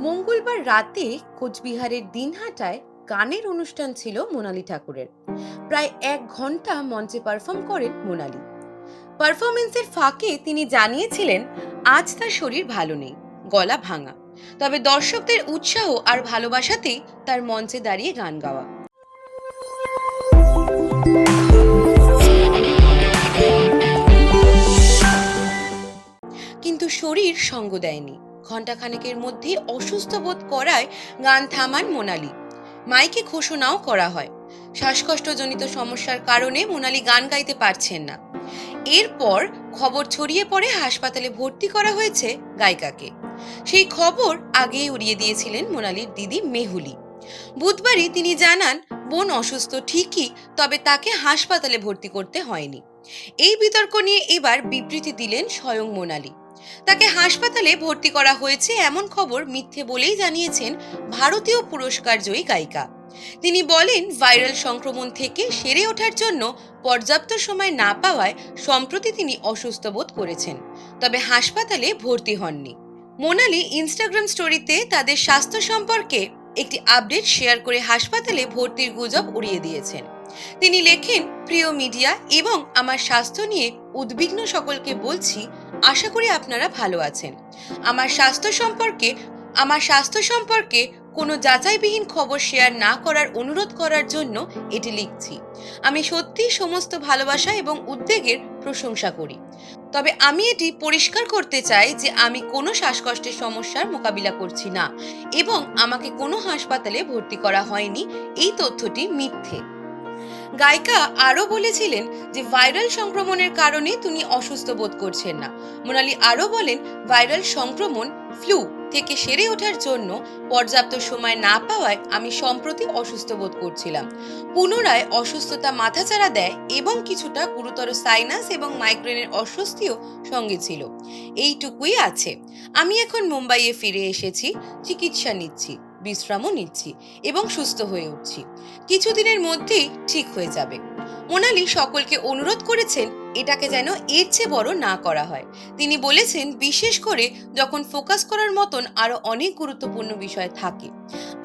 মঙ্গলবার রাতে কোচবিহারের দিনহাটায় গানের অনুষ্ঠান ছিল মোনালি ঠাকুরের। প্রায় এক ঘণ্টা মঞ্চে পারফর্ম করেন মোনালি। পারফরমেন্সের ফাঁকে তিনি জানিয়েছিলেন, আজ তার শরীর ভালো নেই, গলা ভাঙা। তবে দর্শকদের উৎসাহ আর ভালোবাসাতেই তার মঞ্চে দাঁড়িয়ে গান গাওয়া। কিন্তু শরীর সঙ্গ দেয়নি। ঘণ্টাখানেকের মধ্যে অসুস্থ বোধ করায় গান থামান মোনালি। মাইকে ঘোষণাও করা হয়। শ্বাসকষ্টজনিত সমস্যার কারণে মোনালি গান গাইতে পারছেন না। এরপর খবর ছড়িয়ে পড়ে হাসপাতালে ভর্তি করা হয়েছে গায়িকাকে। সেই খবর আগেই উড়িয়ে দিয়েছিলেন মোনালির দিদি মেহুলি। বুধবারই তিনি জানান, বোন অসুস্থ ঠিকই, তবে তাকে হাসপাতালে ভর্তি করতে হয়নি। এই বিতর্ক নিয়ে এবার বিবৃতি দিলেন স্বয়ং মোনালি। তাকে হাসপাতালে ভর্তি করা হয়েছে এমন খবর মিথ্যে বলেই জানিয়েছেন ভারতীয় পুরস্কার জয়ী গায়িকা। তিনি বলেন, ভাইরাল সংক্রমণ থেকে সেরে ওঠার জন্য পর্যাপ্ত সময় না পাওয়ায় সম্প্রতি তিনি অসুস্থ বোধ করেছেন, তবে হাসপাতালে ভর্তি হননি। মোনালি ইনস্টাগ্রাম স্টোরিতে তাদের স্বাস্থ্য সম্পর্কে একটি আপডেট শেয়ার করে হাসপাতালে ভর্তির গুজব উড়িয়ে দিয়েছেন। তিনি লেখেন, প্রিয় মিডিয়া এবং আমার স্বাস্থ্য নিয়ে উদ্বিগ্ন সকলকে বলছি, আশা করি আপনারা ভালো আছেন। আমার স্বাস্থ্য সম্পর্কে, আমার স্বাস্থ্য সম্পর্কে কোনো যাচাইবিহীন খবর শেয়ার না করার অনুরোধ করার জন্য এটি লিখছি। আমি সত্যি সমস্ত ভালোবাসা এবং উদ্বেগের প্রশংসা করি। তবে আমি এটি পরিষ্কার করতে চাই যে আমি কোনো শ্বাসকষ্টের সমস্যার মোকাবিলা করছি না এবং আমাকে কোনো হাসপাতালে ভর্তি করা হয়নি। এই তথ্যটি মিথ্যে। গায়িকা আরও বলেছিলেন যে ভাইরাল সংক্রমণের কারণে তিনি অসুস্থ বোধ করছেন না। মোনালি আরও বলেন, ভাইরাল সংক্রমণ ফ্লু থেকে সেরে ওঠার জন্য পর্যাপ্ত সময় না পাওয়ায় আমি সম্প্রতি অসুস্থ বোধ করছিলাম। পুনরায় অসুস্থতা মাথাচাড়া দেয় এবং কিছুটা গুরুতর সাইনাস এবং মাইগ্রেনের অস্বস্তিও সঙ্গে ছিল। এইটুকুই আছে। আমি এখন মুম্বাইয়ে ফিরে এসেছি, চিকিৎসা নিচ্ছি, বিশ্রামও নিচ্ছি এবং সুস্থ হয়ে উঠছি। কিছুদিনের মধ্যেই ঠিক হয়ে যাবে। মোনালি সকলকে অনুরোধ করেছেন এটাকে যেন এর চেয়ে বড় না করা হয়। তিনি বলেছেন, বিশেষ করে যখন ফোকাস করার মতন আরও অনেক গুরুত্বপূর্ণ বিষয় থাকে।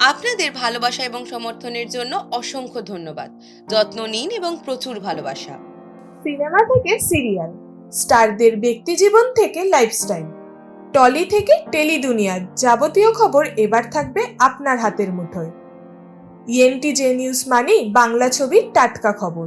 আপনাদের ভালোবাসা এবং সমর্থনের জন্য অসংখ্য ধন্যবাদ। যত্ন নিন এবং প্রচুর ভালোবাসা। সিনেমা থেকে সিরিয়াল, স্টারদের ব্যক্তিজীবন থেকে লাইফস্টাইল, টলি থেকে টেলি দুনিয়ার যাবতীয় খবর এবার থাকবে আপনার হাতের মুঠোয়। ইএনটি জে নিউজ মানেই বাংলা ছবির টাটকা খবর।